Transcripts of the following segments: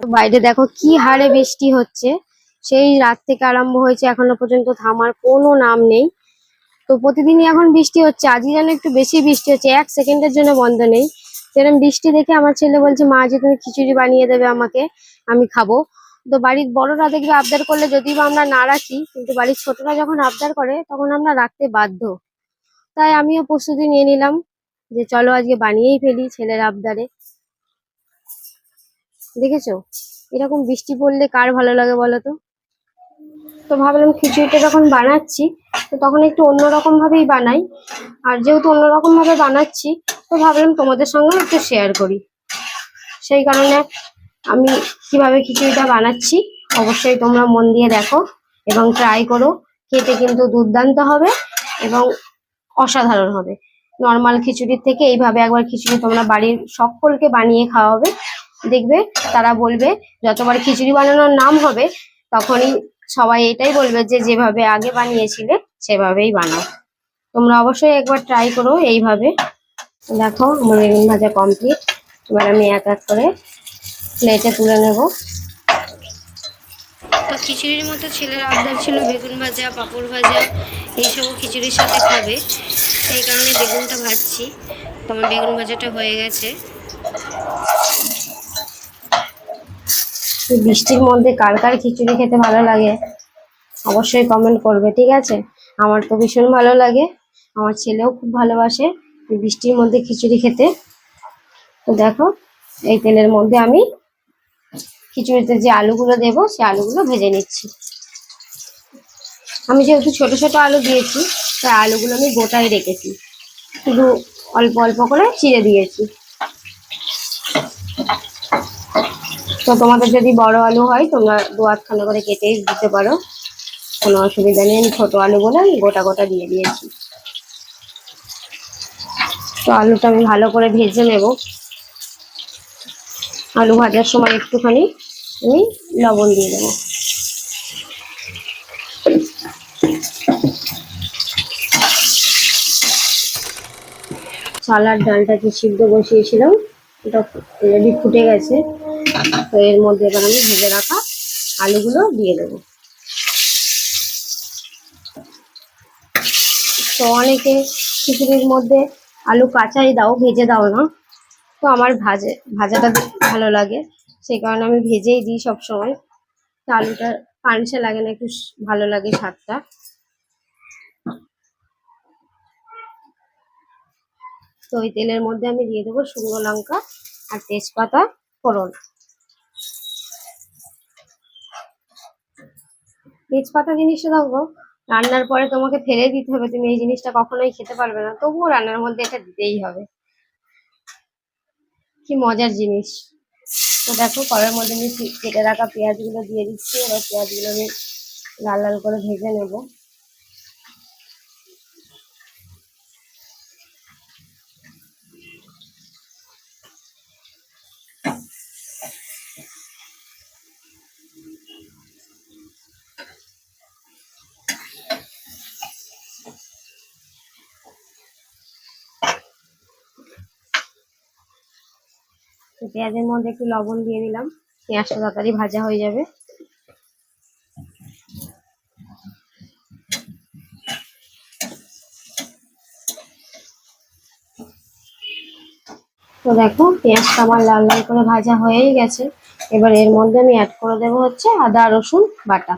বাইরে দেখো কি হারে বৃষ্টি হচ্ছে। সেই রাত থেকে আরম্ভ হয়েছে, এখনও পর্যন্ত থামার কোনো নাম নেই। তো প্রতিদিনই এখন বৃষ্টি হচ্ছে, আজই যেন একটু বেশি বৃষ্টি হচ্ছে, এক সেকেন্ডের জন্য বন্ধ নেই। সেরকম বৃষ্টি দেখে আমার ছেলে বলছে, মা যে তুমি খিচুড়ি বানিয়ে দেবে আমাকে, আমি খাব। তো বাড়ির বড়রা দেখবে আবদার করলে যদিও বা আমরা না রাখি, কিন্তু বাড়ির ছোটরা যখন আবদার করে, তখন আমরা রাখতে বাধ্য। তাই আমিও প্রস্তুতি নিয়ে নিলাম যে চলো আজকে বানিয়েই ফেলি ছেলের আবদারে। দেখেছ? এরকম বৃষ্টি পড়লে কার ভালো লাগে বলো তো? তো ভাবলাম খিচুড়িটা যখন বানাচ্ছি, তো তখন একটু অন্যরকম ভাবেই বানাই। আর যেহেতু অন্যরকম ভাবে বানাচ্ছি, তো ভাবলাম তোমাদের সঙ্গেও একটু শেয়ার করি। সেই কারণে আমি কীভাবে খিচুড়িটা বানাচ্ছি, অবশ্যই তোমরা মন দিয়ে দেখো এবং ট্রাই করো। খেতে কিন্তু দুর্দান্ত হবে এবং অসাধারণ হবে। নর্মাল খিচুড়ির থেকে এইভাবে একবার খিচুড়ি তোমরা বাড়ির সকলকে বানিয়ে খাওয়াবে। দেখবে, তারা বলবে, যতবার খিচুড়ি বানানোর নাম হবে, তখনই সবাই এটাই বলবে যে, যেভাবে আগে বানিয়েছিলে, সেভাবেই বানাও। তোমরা অবশ্যই একবার ট্রাই করো এইভাবে। দেখো আমার বেগুন ভাজা কমপ্লিট এবার আমি এক এক করে প্লেটে তুলে নেব। খিচুড়ির মতো ছেলের আবদার ছিল বেগুন ভাজা, পাঁপড় ভাজা এইসবও খিচুড়ির সাথে খাবে। সেই কারণে বেগুনটা ভাজছি। তোমার বেগুন ভাজাটা হয়ে গেছে। বৃষ্টির মধ্যে কার কার খিচুড়ি খেতে ভালো লাগে অবশ্যই কমেন্ট করবে, ঠিক আছে? আমার তো ভীষণ ভালো লাগে, আমার ছেলেও খুব ভালোবাসে বৃষ্টির মধ্যে খিচুড়ি খেতে। তো দেখো, এই তেলের মধ্যে আমি খিচুড়িতে যে আলুগুলো দেবো সেই আলুগুলো ভেজে নিচ্ছি। আমি যেহেতু ছোট ছোট আলু দিয়েছি, তাই আলুগুলো আমি গোটাই রেখেছি। শুধু অল্প অল্প করে চিড়ে দিয়েছি। তো তোমাদের যদি বড় আলু হয়, তোমরা দু আধখানা করে কেটে দিতে পারো। কোনো অসুবিধা নেই, আমি ছোটো আলু বলে আমি গোটা গোটা দিয়ে দিয়েছি। তো আলুটা আমি ভালো করে ভেজে নেব। আলু ভাজার সময় একটুখানি আমি লবণ দিয়ে দেবো। চালার ডালটা কি সিদ্ধ বসিয়েছিলাম এটা রেডি ফুটে গেছে। তো এর মধ্যে এবার আমি ভেজে রাখা আলুগুলো দিয়ে দেবো। তো অনেকে খিচুড়ির মধ্যে আলু কাঁচাই দাও, ভেজে দাও না। তো আমার ভাজে, ভাজাটা ভালো লাগে। সেই কারণে আমি ভেজেই দিই সবসময়। তো আলুটা পানসে লাগে না, একটু ভালো লাগে স্বাদটা। তো ওই তেলের মধ্যে আমি দিয়ে দেবো শুকনো লঙ্কা আর তেজপাতা ফোড়ন। তেজপাতা জিনিসটা দেখো, রান্নার পরে তোমাকে ফেলে দিতে হবে, তুমি এই জিনিসটা কখনোই খেতে পারবে না। তবুও রান্নার মধ্যে এটা দিতেই হবে। কি মজার জিনিস। তো দেখো, কড়ার মধ্যে আমি কেটে রাখা পেঁয়াজগুলো দিয়ে দিচ্ছি, এবার পেঁয়াজগুলো আমি লাল লাল করে ভেজে নেব। পেঁয়াজের মধ্যে একটু লবণ দিয়ে দিলাম। পেঁয়াজটা তাড়াতাড়ি ভাজা হয়ে যাবে। তো দেখো, পেঁয়াজটা আমার লাল লাল করে ভাজা হয়েই গেছে। এবার এর মধ্যে আমি অ্যাড করে দেবো হচ্ছে আদা রসুন বাটা।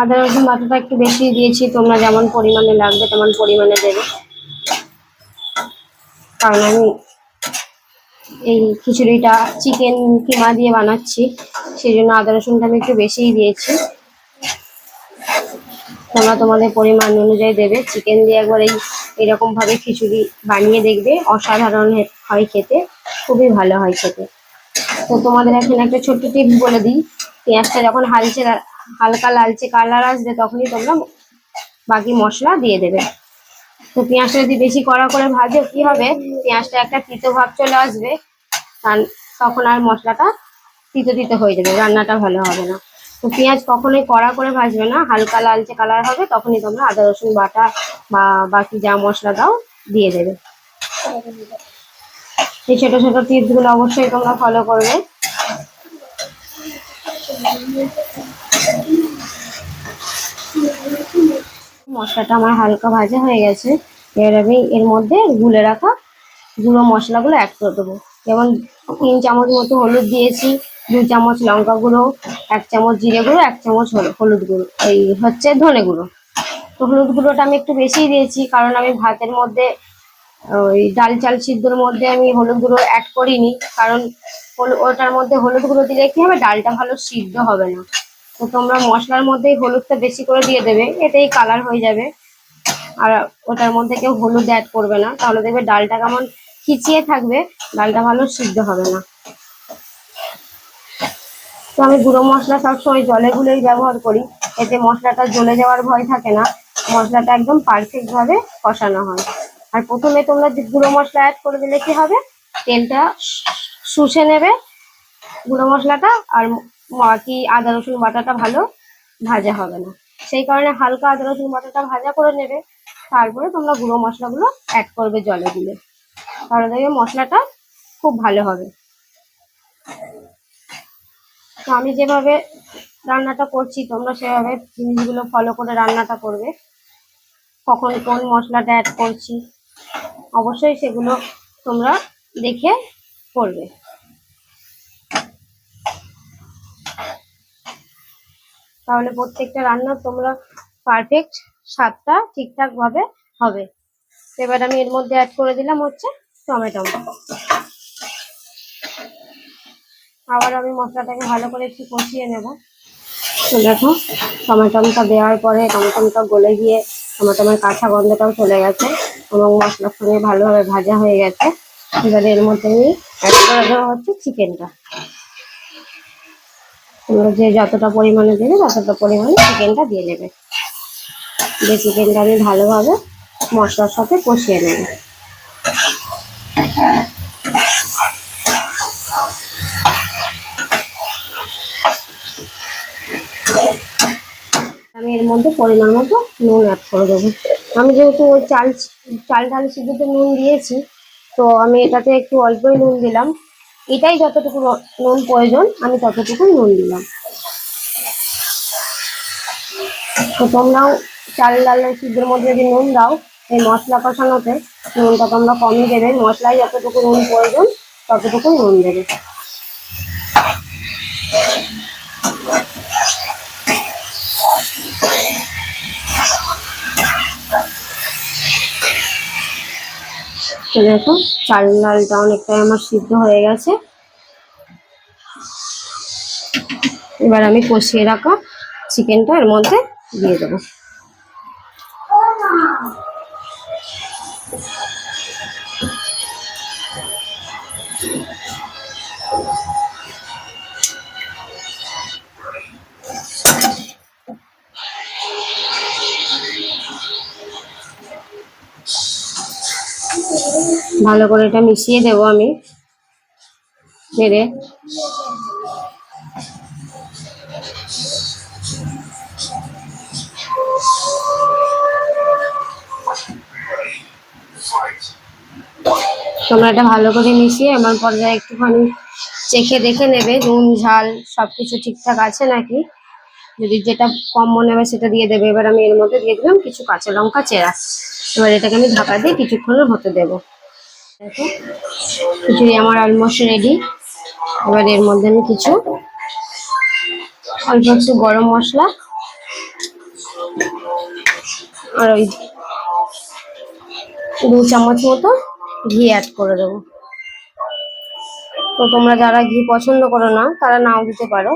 আদা রসুন বাটাটা একটু বেশি দিয়েছি, তোমরা যেমন পরিমাণে লাগবে তেমন পরিমাণে দেবে। কারণ আমি এই খিচুড়িটা চিকেন কিমা দিয়ে বানাচ্ছি সেই জন্য আদা রসুনটা আমি একটু বেশিই দিয়েছি। তোমরা তোমাদের পরিমাণ অনুযায়ী দেবে। চিকেন দিয়ে একবার এই এরকম ভাবে খিচুড়ি বানিয়ে দেখবে, অসাধারণ হয় খেতে, খুবই ভালো হয় খেতে। তো তোমাদের এখানে একটা ছোট্ট টিপস বলে দিই, পেঁয়াজটা যখন হালচে হালকা লালচে কালার আসবে তখনই তোমরা বাকি মশলা দিয়ে দেবে। তো পেঁয়াজটা যদি বেশি কড়া করে ভাজো, কি হবে? পেঁয়াজটা একটা তিতো ভাব চলে আসবে তখন আর মশলাটা তিতো তিতো হয়ে যাবে, রান্নাটা ভালো হবে না। তো পেঁয়াজ কখনোই কড়া করে ভাজবে না, হালকা লালচে কালার হবে, তখনই তোমরা আদা, রসুন, বাটা বা বাকি যা মশলা দাও দিয়ে দেবে। এই ছোট ছোট টিপসগুলো অবশ্যই তোমরা ফলো করবে। মশলাটা আমার হালকা ভাজা হয়ে গেছে। এবার আমি এর মধ্যে গুলে রাখা গুঁড়ো মশলাগুলো অ্যাড করে দেবো। যেমন তিন চামচ মতো হলুদ দিয়েছি, দু চামচ লঙ্কা গুঁড়ো, এক চামচ জিরে গুঁড়ো, এক চামচ হল- হলুদ গুঁড়ো। এই হচ্ছে ধনে গুঁড়ো। তো হলুদ গুঁড়োটা আমি একটু বেশিই দিয়েছি, কারণ আমি ভাতের মধ্যে, ওই ডাল চাল সিদ্ধর মধ্যে আমি হলুদ গুঁড়ো অ্যাড করিনি। কারণ ওটার মধ্যে হলুদ গুঁড়ো দিলে কি হবে? ডালটা ভালো সিদ্ধ হবে না। তো তোমরা মশলার মধ্যেই হলুদটা বেশি করে দিয়ে দেবে, এতেই কালার হয়ে যাবে। আর ওটার মধ্যে কেউ হলুদ অ্যাড করবে না, তাহলে দেখবে ডালটা কেমন খিচিয়ে থাকবে, ডালটা ভালো সিদ্ধ হবে না। তো আমি গুঁড়ো মশলা সবসময় জলে গুলেই ব্যবহার করি, এতে মশলাটা জ্বলে যাওয়ার ভয় থাকে না, মশলাটা একদম পারফেক্টভাবে কষানো হয়। আর প্রথমে তোমরা গুঁড়ো মশলা অ্যাড করে দিলে কি হবে? তেলটা শুষে নেবে গুঁড়ো মশলাটা, আর বাকি আদা, রসুন বাটাটা ভালো, ভাজা হবে না। সেই কারণে হালকা আদা, রসুন বাটাটা ভাজা করে নেবে। তারপরে তোমরা গুঁড়ো মশলাগুলো অ্যাড করবে জলে দিলে। তাহলে দেখবে মশলাটা খুব ভালো হবে। তো আমি যেভাবে রান্নাটা করছি, তোমরা সেভাবে জিনিসগুলো ফলো করে রান্নাটা করবে। কখন কোন মশলাটা অ্যাড করছি, অবশ্যই সেগুলো তোমরা দেখে করবে। তাহলে প্রত্যেকটা রান্না তোমরা পারফেক্ট স্বাদটা ঠিকঠাক ভাবে হবে। এবার আমি এর মধ্যে অ্যাড করে দিলাম হচ্ছে টমেটো। আবার আমি মশলাটাকে ভালো করে একটু কষিয়ে নেব। দেখো, টমেটোটা দেওয়ার পরে টমেটোটা গলে গিয়ে টমেটোর কাঁচা গন্ধটাও চলে গেছে এবং মশলার সঙ্গে ভালোভাবে ভাজা হয়ে গেছে। এবারে এর মধ্যে আমি অ্যাড করে দেওয়া হচ্ছে চিকেনটা তোমরা যে যতটা পরিমাণে দেবে, ততটা পরিমাণে চিকেনটা দিয়ে নেবে। দিয়ে চিকেনটা আমি ভালোভাবে মশলার সাথে কষিয়ে নেব। আমি এর মধ্যে পরিমাণ মতো নুন অ্যাড করে দেবো। আমি যেহেতু ওই চাল চাল ডাল সিদ্ধতে নুন দিয়েছি, তো আমি এটাতে একটু অল্পই নুন দিলাম। এটাই যতটুকু নুন প্রয়োজন, আমি ততটুকু নুন দিলাম। তো তোমরাও চাল, ডাল সিদ্ধের মধ্যে যদি নুন দাও, এই মশলা কষানোতে নুনটা তোমরা কমই দেবে। মশলায় যতটুকু নুন প্রয়োজন ততটুকু নুন দেবে। তো দেখো চাল ডালটা অনেকটাই আমার সিদ্ধ হয়ে গেছে। এবার আমি কষিয়ে রাখা চিকেনটা এর মধ্যে দিয়ে দেবো। ভালো করে এটা মিশিয়ে দেবো আমি। নেড়ে। তোমরা এটা ভালো করে মিশিয়ে আমার পর্যায়ে একটুখানি চেখে দেখে নেবে, নুন, ঝাল সব কিছু ঠিকঠাক আছে নাকি? যদি যেটা কম মনে হবে সেটা দিয়ে দেবে। এবার আমি এর মধ্যে দিয়ে দিলাম কিছু কাঁচা লঙ্কা চেরা। এবার এটাকে আমি ঢাকা দিয়ে কিছুক্ষণ হতে দেবো। দেখো, খিচুড়ি আমার অলমোস্ট রেডি এবার এর মধ্যে আমি কিছু অল্প একটু গরম মশলা আর ওই দু চামচ মতো ঘি অ্যাড করে দেবো। তো তোমরা যারা ঘি পছন্দ করো না, তারা নাও দিতে পারো।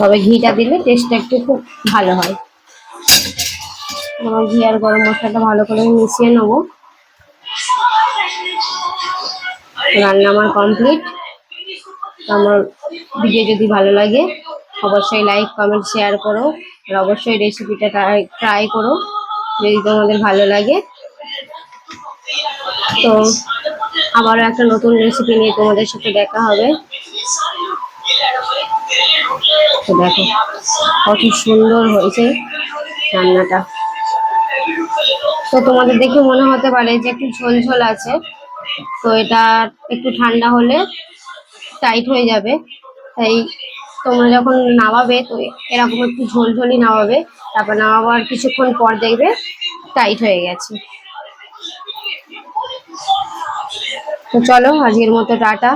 তবে ঘিটা দিলে টেস্টটা একটু খুব ভালো হয়। আমার ঘি আর গরম মশলাটা ভালো করে মিশিয়ে নেব। রান্না আমার কমপ্লিট আমার ভিডিও যদি ভালো লাগে, অবশ্যই লাইক কমেন্ট শেয়ার করো। আর অবশ্যই রেসিপিটা ট্রাই করো। যদি তোমাদের ভালো লাগে। তো আবারও একটা নতুন রেসিপি নিয়ে তোমাদের সাথে দেখা হবে। তো দেখো। কত সুন্দর হয়েছে রান্নাটা। তো তোমাদের দেখে মনে হতে পারে যে একটু ঝোল ঝোল আছে। তো এটা একটু ঠান্ডা হলে টাইট হয়ে যাবে। তাই তোমরা যখন নামাবে, তো এরকম একটু ঝোল ঝোলই নামাবে। তারপর নামাবার কিছুক্ষণ পর দেখবে টাইট হয়ে গেছে। তো চলো, আজকের মতো টাটা।